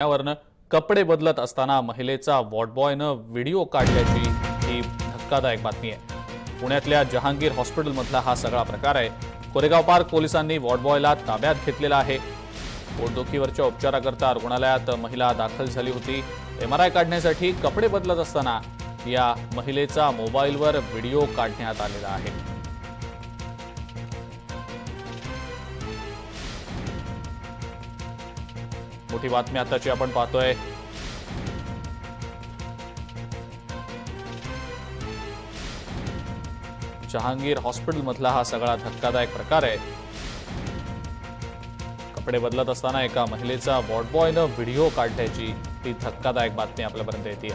यावरनं कपडे बदलत असताना महिलेचा वॉर्डबॉयनं व्हिडिओ काढल्याची ही धक्कादायक बातमी आहे. पुण्यातल्या जहांगीर हॉस्पिटलमधला हा सगळा प्रकार आहे. कोरेगाव पार्क पोलिसांनी वॉर्डबॉयला ताब्यात घेतलेला आहे. पोटदुखीवरच्या उपचाराकरता रुग्णालयात महिला दाखल झाली होती. एमआरआय काढण्यासाठी कपडे बदलत असताना या महिलेचा मोबाईलवर व्हिडिओ काढण्यात आलेला आहे. मोठी बातमी आताची आपण पाहतोय. जहांगीर हॉस्पिटलमधला हा सगळा धक्कादायक प्रकार आहे. कपडे बदलत असताना एका महिलेचा वॉर्डबॉयनं व्हिडिओ काढल्याची ती धक्कादायक बातमी आपल्यापर्यंत येते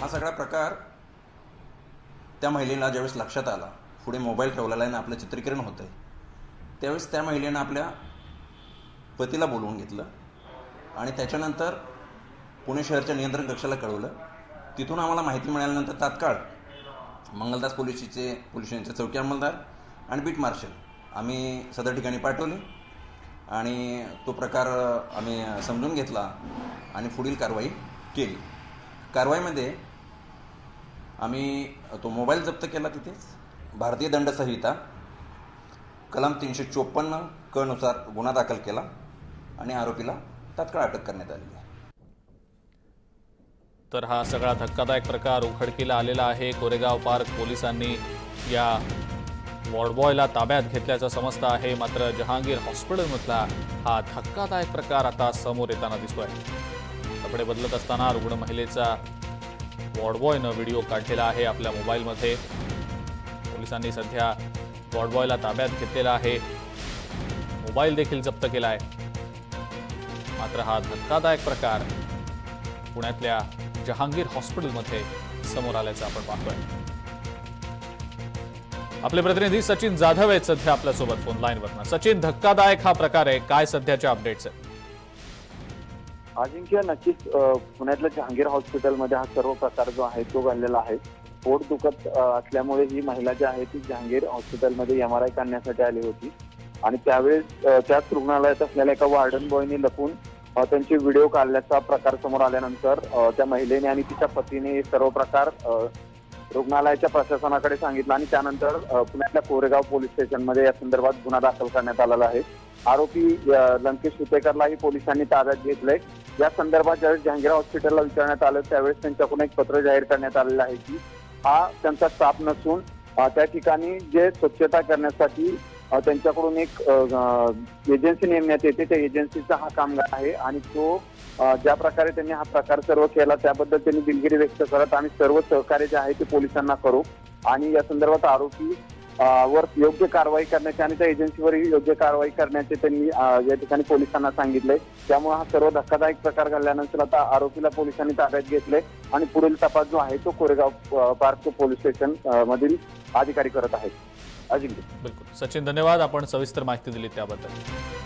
हा सगळा प्रकार त्या महिलेला ज्यावेळेस लक्षात आला पुढे मोबाईल ठेवलेला आहे आणि आपलं चित्रीकरण होतं आहे त्यावेळेस त्या महिलेनं आपल्या पतीला बोलवून घेतलं आणि त्याच्यानंतर पुणे शहरच्या नियंत्रण कक्षाला कळवलं. तिथून आम्हाला माहिती मिळाल्यानंतर तात्काळ मंगलदास पोलिसीचे पोलीस स्टेशनचे चौकी अंमलदार आणि बीट मार्शल आम्ही सदर ठिकाणी पाठवले आणि तो प्रकार आम्ही समजून घेतला आणि पुढील कारवाई केली. कारवाईमध्ये आम्ही तो मोबाईल जप्त केला तिथेच. भारतीय दंडसंहिता कलम तीनशे चोपन्न कनुसार गुन्हा दाखल केला आणि आरोपीला तात्काळ अटक करण्यात आली तर हा सगळा धक्कादायक प्रकार उघडकीला आलेला आहे. कोरेगाव पार्क पोलिसांनी या वॉर्डबॉयला ताब्यात घेतल्याचं समजतं आहे. मात्र जहांगीर हॉस्पिटलमधला हा धक्कादायक प्रकार आता समोर येताना दिसतोय. कपडे बदलत असताना रुग्ण महिलेचा वॉर्डबॉयनं व्हिडिओ काढलेला आहे आपल्या मोबाईलमध्ये. पोलिसांनी सध्या वॉर्डबॉयला ताब्यात घेतलेला आहे. मोबाईल देखील जप्त केला आहे. मात्र हा धक्कादायक प्रकार पुण्यातल्या जहांगीर हॉस्पिटलमध्ये समोर आल्याचं आपण पाहतोय. आपले प्रतिनिधी सचिन जाधव आहेत सध्या आपल्यासोबत फोन लाईनवर सचिन धक्कादायक हा प्रकार आहे. काय सध्याच्या अपडेट्स आहेत? अजिंक्य नक्कीच पुण्यातल्या जहांगीर हॉस्पिटलमध्ये हा सर्व प्रकार जो आहे तो घडलेला आहे. पोट दुखत असल्यामुळे ही महिला जी आहे ती जहांगीर हॉस्पिटलमध्ये एम आर आय काढण्यासाठी आली होती. आणि त्यावेळेस त्याच रुग्णालयात असलेल्या एका वार्डन बॉयने लपून त्यांचे व्हिडिओ काढल्याचा प्रकार समोर आल्यानंतर त्या महिलेने आणि तिच्या पतीने सर्व प्रकार रुग्णालयाच्या प्रशासनाकडे सांगितलं आणि त्यानंतर पुण्यातल्या कोरेगाव पोलीस स्टेशनमध्ये या संदर्भात गुन्हा दाखल करण्यात आलेला आहे. आरोपी लंकेश सुपेकरलाही पोलिसांनी ताब्यात घेतलंय. या संदर्भात ज्यावेळेस जहांगीरा हॉस्पिटलला विचारण्यात आलं त्यावेळेस त्यांच्याकडून एक पत्र जाहीर करण्यात आलेलं आहे की हा त्यांचा स्टाफ नसून त्या ठिकाणी जे स्वच्छता करण्यासाठी त्यांच्याकडून एक एजन्सी नेमण्यात येते त्या एजन्सीचा हा कामगार आहे आणि तो ज्या प्रकारे त्यांनी हा प्रकार सर्व केला त्याबद्दल त्यांनी दिलगिरी व्यक्त करत आम्ही सर्व सहकार्य जे आहे ते पोलिसांना करू आणि या संदर्भात आरोपी वर योग्य कारवाई करण्याचे आणि त्या एजन्सीवरही योग्य कारवाई करण्याचे त्यांनी या ठिकाणी पोलिसांना सांगितले. त्यामुळे हा सर्व धक्कादायक प्रकार घडल्यानंतर आता आरोपीला पोलिसांनी ताब्यात घेतले आणि पुढील तपास जो आहे तो कोरेगाव पार्क पोलीस स्टेशन मधील अधिकारी करत आहेत. अजिंक्य. बिलकुल. सचिन धन्यवाद. आपण सविस्तर माहिती दिली त्याबद्दल.